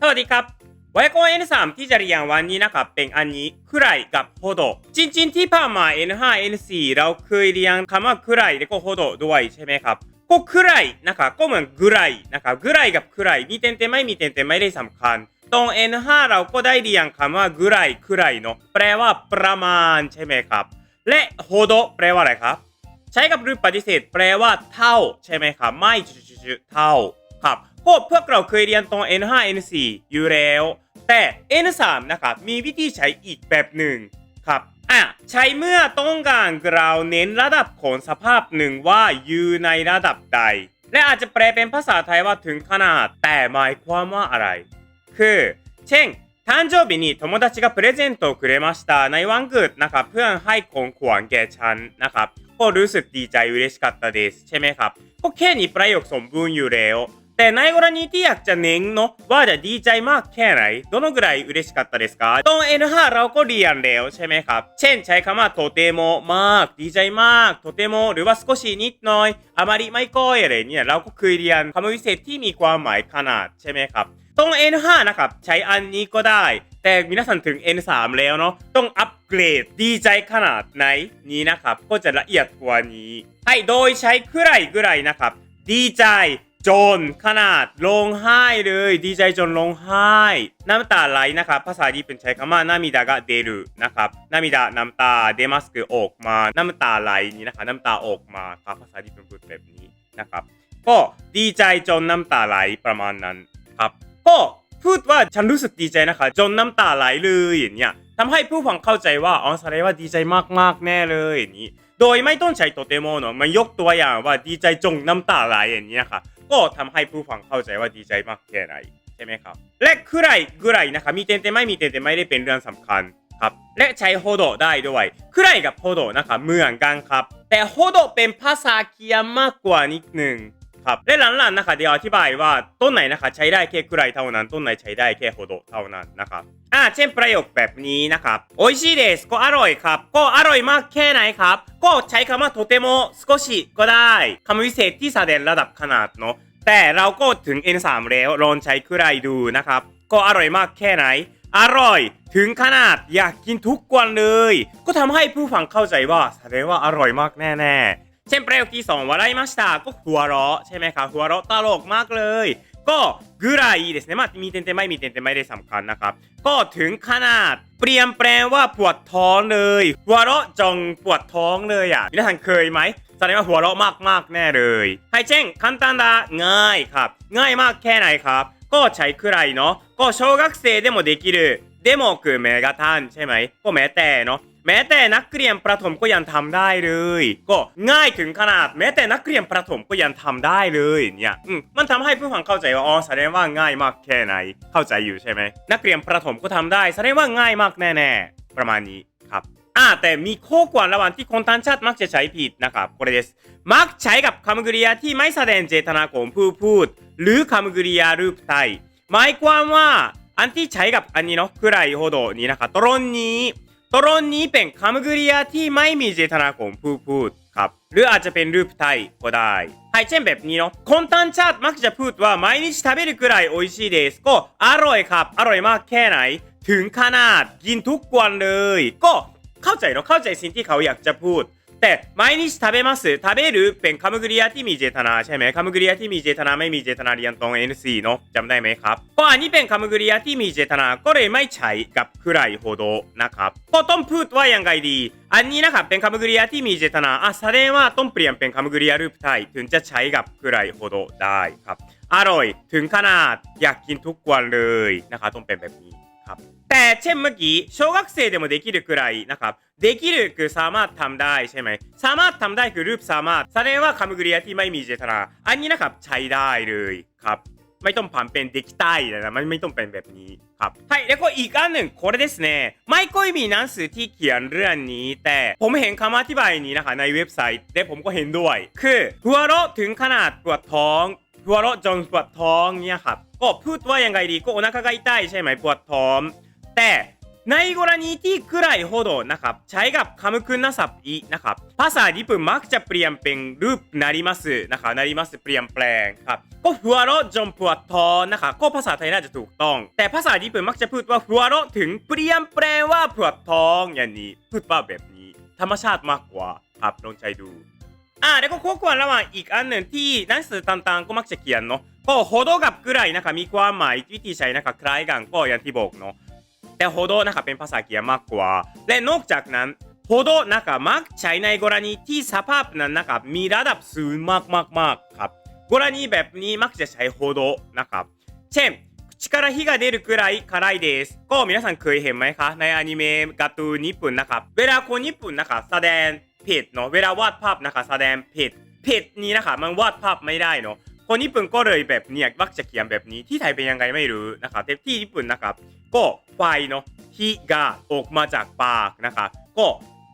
สวัสดีครับไว้ก็ N3 ที่จะเรียนวันนี้นะครับเป็นอันนี้คุไรกับโฮโดจริงๆที่ผ่านมา N5 N4 เราเคยเรียนคำว่าคุไรและก็โฮโดด้วยใช่ไหมครับก็ครนะครับก็เหมือนกุไรนะครับกุไรกับคุไรมีเต็มเต็มไม่มีเต็มเต็มไม่ได้สำคัญตรง N5 เราก็ได้เรียนคำว่ากุไรคุไรเนาะแปลว่าประมาณใช่ไหมครับ และโฮโดแปลว่าอะไรครับ ใช้กับรูปปฏิเสธแปลว่าเท่าใช่ไหมครับไม่จุดๆเท่าครับ พวกพวกเราเคยเรียนตรง N5 N4 อยู่แล้ว แต่ N3 นะครับมีวิธีใช้อีกแบบหนึ่งครับอ่ะใช้เมื่อต้องการกล่าวเน้นระดับของสภาพหนึ่งว่าอยู่ในระดับใด และอาจจะแปลเป็นภาษาไทยว่าถึงขนาด แต่หมายความว่าอะไร คือ เช่น誕生日に友達がプレゼントをくれましたในวันเกิดนะครับเพื่อนให้ของขวัญแก่ฉันนะครับก็รู้สึกดีใจ嬉しかったですใช่ไหมครับก็แค่นี้ประโยคสมบูรณ์อยู่แล้ว แต่ในกรณีที่อยากจะเน้นเนาะว่าจะดีใจมากแค่ไหนどのぐらい嬉しかったですかตรง N5 เราก็เรียนแล้วใช่ไหมครับ เช่นใช้คำว่าโตเตโมมาก ดีใจมากโตเตโมหรือว่า少しนิดหน่อยあまりไม่ค่อยอะไรเนี่ยเราก็เคยเรียนคำวิเศษที่มีความหมายขนาดใช่ไหมครับ ตรง N5 นะครับ ใช้อันนี้ก็ได้ แต่มินาสันถึง N3 แล้วเนาะต้องอัปเกรดดีใจขนาดไหนนี้นะครับ ก็จะละเอียดกว่านี้ ให้โดยใช้くらいぐらいนะครับ ดีใจ จนขนาดลงไห้เลย ดีใจจนลงไห้ น้ำตาไหลนะครับ ภาษาญี่ปุ่นใช้คำว่านามิดากะเดรุนะครับนามิดาน้ำตาเดมัสคือออกมา น้ำตาไหลนี่นะครับน้ำตาออกมาครับภาษาญี่ปุ่นพูดแบบนี้นะครับ ก็ดีใจจนน้ำตาไหลประมาณนั้นครับ ก็พูดว่าฉันรู้สึกดีใจนะคะ จนน้ำตาไหลเลยอย่างเงี้ยทำให้ผู้ฟังเข้าใจว่าอ๋อแสดงว่าดีใจมากๆแน่เลยอย่างนี้ โดยไม่ต้องใช้โตเตโมเนาะมันยกตัวอย่างว่าดีใจจงน้ำตาไหลอย่างเงี้ยค่ะ ก็ทำให้ผู้ฟังเข้าใจว่าดีใจมากแค่ไหนใช่ไหมครับ และคุไรกุไรนะคะมีเต็มเต็มไม่มีเต็มเต็มไม่ได้เป็นเรื่องสำคัญครับ และใช้โฮโดได้ด้วยคุไรกับโฮโดนะคะเหมือนกันครับ แต่โฮโดเป็นภาษาเคียมากกว่านิดหนึ่ง ครับและหลังๆนะคะเดี๋ยวอธิบายว่าต้นไหนนะคะใช้ได้แค่กุไรเท่านั้นต้นไหนใช้ได้แค่โฮโดเท่านั้นนะครับอ่าเช่นประโยคแบบนี้นะครับโออิชิเดสก็อร่อยครับ ก็อร่อยมากแค่ไหนครับ ก็ใช้คำว่าโตเตโมสโกชิก็ได้คำวิเศษที่แสดงระดับขนาดเนาะแต่เราก็ถึง N3 แล้วลองใช้กุไรดูนะครับก็อร่อยมากแค่ไหน อร่อยถึงขนาดอยากกินทุกวันเลย ก็ทำให้ผู้ฟังเข้าใจว่าแสดงว่าอร่อยมากแน่ๆ เช่นประโยคที่สอง笑いましたก็หัวเราะใช่ไหมครับหัวเราะตลกมากเลย ก็ぐらいですねまあมีเต็มเต็มไม่มีเต็มเต็มไม่ได้สำคัญนะครับ ก็ถึงขนาดเปลี่ยนแปลงว่าปวดท้องเลยหัวเราะจงปวดท้องเลยอ่ะ皆さんเคยไหมแสดงว่าหัวเราะมากมากๆแน่เลยให้เช่น簡単だง่ายครับ ง่ายมากแค่ไหนครับ ก็ใช้くらいเนาะก็小学生でもできるでもคือแม้กระทั่งใช่ไหมก็แม้แต่เนาะ แม้แต่นักเรียนประถมก็ยังทำได้เลย ก็ง่ายถึงขนาด แม้แต่นักเรียนประถมก็ยังทำได้เลยเนี่ยอืมมันทำให้ผู้ฟังเข้าใจว่าอ๋อแสดงว่าง่ายมากแค่ไหน เข้าใจอยู่ใช่ไหมนักเรียนประถมก็ทำได้ แสดงว่าง่ายมากแน่ๆ ประมาณนี้ครับอ่าแต่มีข้อกวนระหว่างที่คนต่างชาติมักจะใช้ผิดนะครับこれですมักใช้กับคำกริยาที่ไม่แสดงเจตนาของผู้พูด หรือคำกริยารูปไทยหมายความว่าอันที่ใช้กับอันนี้เนาะくらいほどนี้นะครับตรงนี้ ตรงนี้เป็นคำกริยาที่ไม่มีเจตนาของผู้พูดครับ หรืออาจจะเป็นรูปไทยก็ได้はいเช่นแบบนี้เนาะคนต่างชาติมักจะพูดว่า毎日食べるくらい美味しいですก็อร่อยครับ อร่อยมากแค่ไหน ถึงขนาดกินทุกวันเลย ก็เข้าใจเนาะเข้าใจสิ่งที่เขาอยากจะพูด แต่毎日食べます食べるเป็นคำกริยาที่มีเจตนาใช่ไหมคำกริยาที่มีเจตนาไม่มีเจตนาเรียนตรง NC เนาะจำได้ไหมครับก็อันนี้เป็นคำกริยาที่มีเจตนาก็เลยไม่ใช้กับくらいほどนะครับก็ต้องพูดว่ายังไงดี อันนี้นะครับเป็นคำกริยาที่มีเจตนาอ่ะแสดงว่าต้องเปลี่ยนเป็นคำกริยารูปไทยถึงจะใช้กับくらいほどได้ครับอร่อยถึงขนาดอยากกินทุกวันเลยนะครับต้องเป็นแบบนี้ครับ แต่เช่นเมื่อกี้小学生でもできるくらいนะครับできるคือสามารถทำได้ใช่ไหมสามารถทำได้คือรูปสามารถแสดงว่าคำกริยาที่ไม่มีเจตนา อันนี้นะครับใช้ได้เลยครับ ไม่ต้องผ่านเป็นできたいนะมันไม่ต้องเป็นแบบนี้ครับはいแล้วก็อีกอันหนึ่งこれですねไม่ค่อยมีหนังสือที่เขียนเรื่องนี้ แต่ผมเห็นคำอธิบายนี้นะคะในเว็บไซต์และผมก็เห็นด้วย คือหัวเราะถึงขนาดปวดท้อง หัวเราะจนปวดท้องเนี่ยครับก็พูดว่ายังไงดีก็โอ腹が痛いใช่ไหมปวดท้อง 때 나이고라니티 그라이 호도 나카 차이가 감으크나 삽이 나카 파사 리프 막자 프리암팽 루프 나리마스 나카 나리마스 프리암팽 코 후아로 점프와 터 나카 코 파사 타이나 จะถูกต้องแต่ภาษาญี่ปุ่นมักจะพูดว่าฮัวโรถึงเปรียมแปลว่าเผือกทองอย่างนี้พูดว่าแบบนี้ ธรรมชาติมากกว่าครับลองใช้ดูอ่าแล้วก็ควบคู่ระหว่างอีกอันหนึ่งที่หนังสือต่างๆก็มักจะเขียนเนาก็โฮโดกับกระนะคะมีความหมายวิธีช้นะคะคล้ายกันก็อย่างที่บอกเนาะ แต่โฮโดนะครับเป็นภาษาเขียนมากกว่า และนอกจากนั้นโฮโดนะครับมักใช้ในกรณีที่สภาพนั้นนะครับมีระดับสูงมากๆๆครับกรณีแบบนี้มักจะใช้โฮโดนะครับเช่น口から火が出るくらい辛いですก็皆さんเคยเห็นไหมคะในอนิเมะการ์ตูนญี่ปุ่นนะครับเวลาคนญี่ปุ่นนะครับแสดงเผ็ดเนาะเวลาวาดภาพนะคะแสดงเผ็ดเผ็ดนี้นะคะมันวาดภาพไม่ได้เนาะคนญี่ปุ่นก็เลยแบบเนี้ยมักจะเขียนแบบนี้ที่ไทยเป็นยังไงไม่รู้นะครับแต่ที่ญี่ปุ่นนะครับ ก็ไฟเนาะที่กาออกมาจากปากนะคะ ก็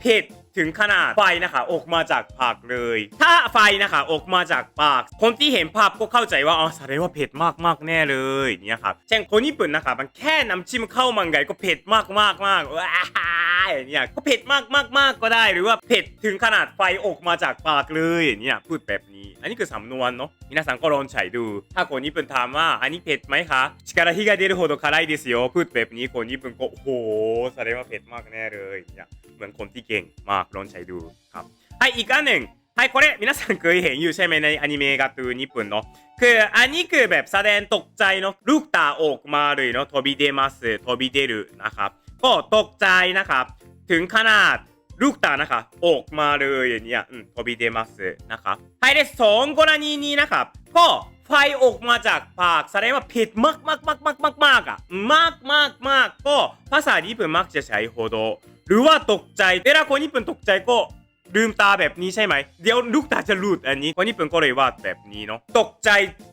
เผ็ดถึงขนาดไฟนะคะออกมาจากปากเลย ถ้าไฟนะคะออกมาจากปาก คนที่เห็นภาพก็เข้าใจว่าอ๋อแสดงว่าเผ็ดมากมากๆแน่เลยเนี่ยครับเช่นคนญี่ปุ่นนะคะมันแค่น้ำจิ้มข้าวมันไก่ก็เผ็ดมากมากมากว้าเนี่ยก็เผ็ดมากมากมากก็ได้หรือว่าเผ็ดถึงขนาดไฟออกมาจากปากเลยเนี่ยพูดแบบ อันนี้คือสำนวนเนาะ皆さんก็ลองใช้ดู ถ้าคนญี่ปุ่นถามว่าอันนี้เผ็ดไหมคะ力火が出るほど辛いですよพูดแบบนี้คนญี่ปุ่นก็โอ้โหแสดงว่าเผ็ดมากแน่เลยเนี่ยเหมือนคนที่เก่งมากลองใช้ดูครับはいอีกอันหนึ่งはいこれ皆さんเคยเห็นอยู่ใช่ไหมในอนิเมะการ์ตูนญี่ปุ่นเนาะคืออันนี้คือแบบแสดงตกใจเนาะลูกตาออกมาเลยเนาะ飛び出ます飛び出るนะครับก็ตกใจนะครับ ถึงขนาด ลูกตานะคะออกมาเลยอย่างเนี้ยอืม飛び出ますนะครับはいでสองกรณีนี้นะครับก็ไฟออกมาจากปากแสดงว่าเผ็ดมากมากมากมากมากมากอ่ะมากมากมากก็ภาษาญี่ปุ่นมักจะใช้โฮโดหรือว่าตกใจเวลาคนญี่ปุ่นตกใจก็ ลืมตาแบบนี้ใช่ไหม เดี๋ยวลูกตาจะหลุดอันนี้คนญี่ปุ่นก็เลยวาดแบบนี้เนาะตกใจ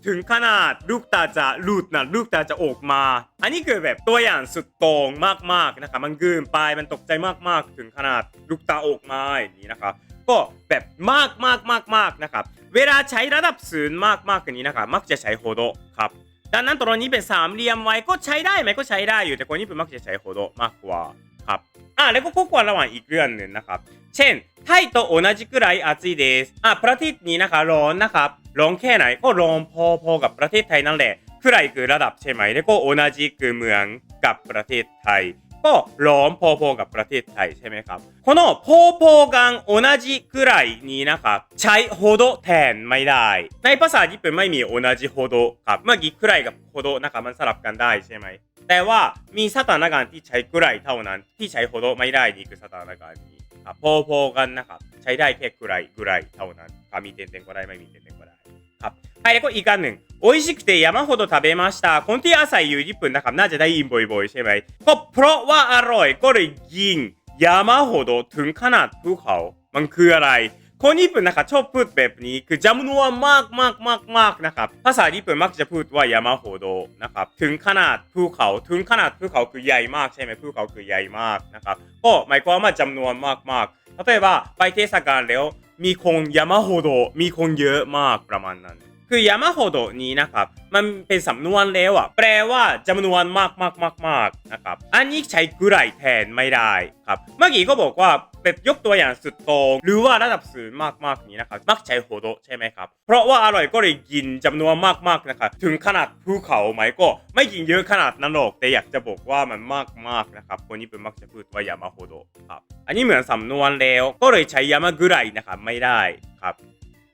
ถึงขนาดลูกตาจะหลุดนะลูกตาจะออกมา อันนี้คือแบบตัวอย่างสุดโต่งมากๆนะครับมันกินไปมันตกใจมากๆ ถึงขนาดลูกตาออกมาอย่างนี้นะครับก็แบบมากมากมากมากนะครับเวลาใช้ระดับศูนย์มากมากนี้นะครับมักจะใช้โฮโดครับดังนั้นตรงนี้เป็นสามเหลี่ยมไว้ก็ใช้ได้ไหมก็ใช้ได้อยู่แต่คนญี่ปุ่นมักจะใช้โฮโดมากกว่าครับอ่าแล้วก็คู่ควรระหว่างอีกเรื่องหนึ่งนะครับ เช่นไทยと同じくらい暑いですอ่ะประเทศนี้นะคะร้อนนะครับร้อนแค่ไหนก็ร้อนพอๆกับประเทศไทยนั่นแหละくらいคือระดับใช่ไหมแล้วก็同じคือเหมือนกับประเทศไทย ก็ร้อนพอๆกับประเทศไทยใช่ไหมครับこのพอๆกัน同じくらいนี้นะครับใช้โฮโดแทนไม่ได้ ในภาษาญี่ปุ่นไม่มี同じโฮโดครับเมื่อกี้くらいกับโฮโดนะครับมันสลับกันได้ใช่ไหม แต่ว่ามีสถานการณ์ที่ใช้กุไรเท่านั้น ที่ใช้โฮโดไม่ได้นี่คือสถานการณ์นี้ ครับพอๆกันนะครับ ใช้ได้แค่กุไรกุไรเท่านั้นถ้ามีเต็นๆก็ได้ไม่มีเต็นๆก็ได้ครับはいแล้วก็อีกอันหนึ่ง美味しくて山ほど食べましたคนที่อาศัยอยู่ญี่ปุ่นนะครับน่าจะได้ยินบ่อยๆใช่ไหมก็เพราะว่าอร่อยก็เลยยิง山ほどถึงขนาดภูเขา มันคืออะไร คนญี่ปุ่นนะครับชอบพูดแบบนี้คือจำนวนมากมากมากมากนะครับภาษาญี่ปุ่นมักจะพูดว่ายามาโฮโดนะครับถึงขนาดภูเขาถึงขนาดภูเขาคือใหญ่มากใช่ไหมภูเขาคือใหญ่มากนะครับก็หมายความว่าจำนวนมากมากๆ例えばไปเทศกาลแล้วมีคนยามาโฮโดมีคนเยอะมากประมาณนั้น คือยามาโฮโดนี้นะครับ มันเป็นสำนวนแล้วอ่ะ แปลว่าจำนวนมากมากมากมากนะครับ อันนี้ใช้กุไรแทนไม่ได้ครับ เมื่อกี้ก็บอกว่าแบบยกตัวอย่างสุดโตรงหรือว่าระดับสูงมากมากๆนี้นะครับ มักใช้โฮโดใช่ไหมครับ เพราะว่าอร่อยก็เลยกินจำนวนมากมากๆนะครับ ถึงขนาดภูเขาไหมก็ไม่กินเยอะขนาดนั้นหรอก แต่อยากจะบอกว่ามันมากมากๆนะครับ คนญี่ปุ่นมักจะพูดว่ายามาโฮโดครับ อันนี้เหมือนสำนวนแล้ว ก็เลยใช้ยามากุไรนะครับไม่ได้ครับ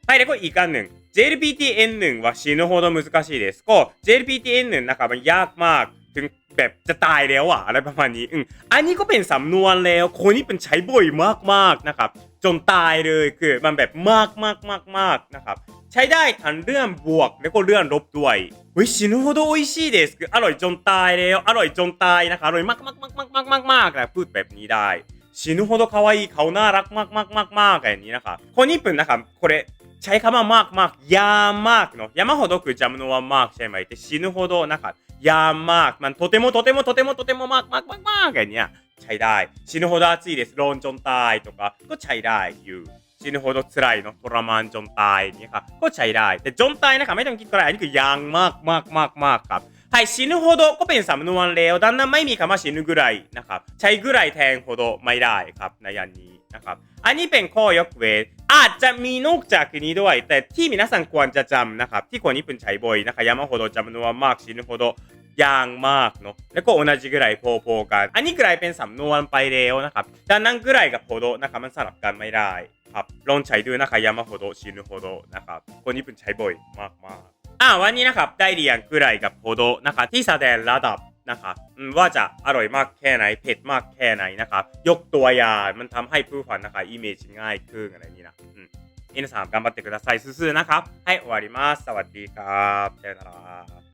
はい、で、これอีกอันหนึ่ง JLPTN1 は死ぬほど難しいですก็ JLPTN1 นะครับมันยากมาก ถึงแบบจะตายแล้วอ่ะ อะไรประมาณนี้อืมอันนี้ก็เป็นสำนวนแล้ว คนนี้เป็นใช้บ่อยมากๆนะครับ จนตายเลยคือมันแบบมากมากมากมากๆนะครับ ใช้ได้ทั้งเรื่องบวกแล้วก็เรื่องลบด้วยเฮ้ย死ぬほど美味しいですคืออร่อยจนตายแล้ว อร่อยจนตายนะครับอร่อยมากมากมากมากมากมากมากนะพูดแบบนี้ได้ 死ぬほど可愛い顔なラクマクマクマクマークやになんか、この1分なんか、これ、チャイカママークマーク、ヤーマークの、山ほどくジャムのワンマークシェイマいて、死ぬほどなんか、ヤーマーク、まあ、とてもとてもとてもとてもマークマークマークマークやにゃ、チャイダイ、死ぬほど熱いです、ロンジョンタイとか、とチャイダイ言う。死ぬほど辛いのトラマンジョンタイにか、こうチャイライ。で、ジョンタイなんかめでも聞くからい。あにくヤンマークマークマークマークか。ยังมากมากมากมากครับはい死ぬほどก็เป็นสำนวนแล้วดังนั้นไม่มีคำว่า死ぬぐらいนะครับใช้ぐらいแทนほどไม่ได้ครับในอันนี้นะครับอันนี้เป็นข้อยกเว้นอาจจะมีนอกจากนี้ด้วย แต่ที่皆さんควรจะจำนะครับที่คนญี่ปุ่นใช้บ่อยนะครับ山ほどจำนวนมาก死ぬほどอย่างมากเนาะแล้วก็同じぐらいพอๆกัน อันนี้กลายเป็นสำนวนไปแล้วนะครับดังนั้นぐらいกับโฮโดนะครับมันสลับกันไม่ได้ครับลองใช้ดูนะครับยามาโฮโดชินุโฮโดนะครับคนญี่ปุ่นใช้บ่อยมากๆ อ่าวันนี้นะครับได้เรียนぐらいกับโฮโดนะครับที่แสดงระดับนะครับอืมว่าจะอร่อยมากแค่ไหนเผ็ดมากแค่ไหนนะครับยกตัวอย่างมันทำให้ผู้ฟังนะครับイメージง่ายขึ้นอะไรนี้นะอืม皆さん頑張ってください。すすนะครับ ให้終わります。สวัสดีครับさよなら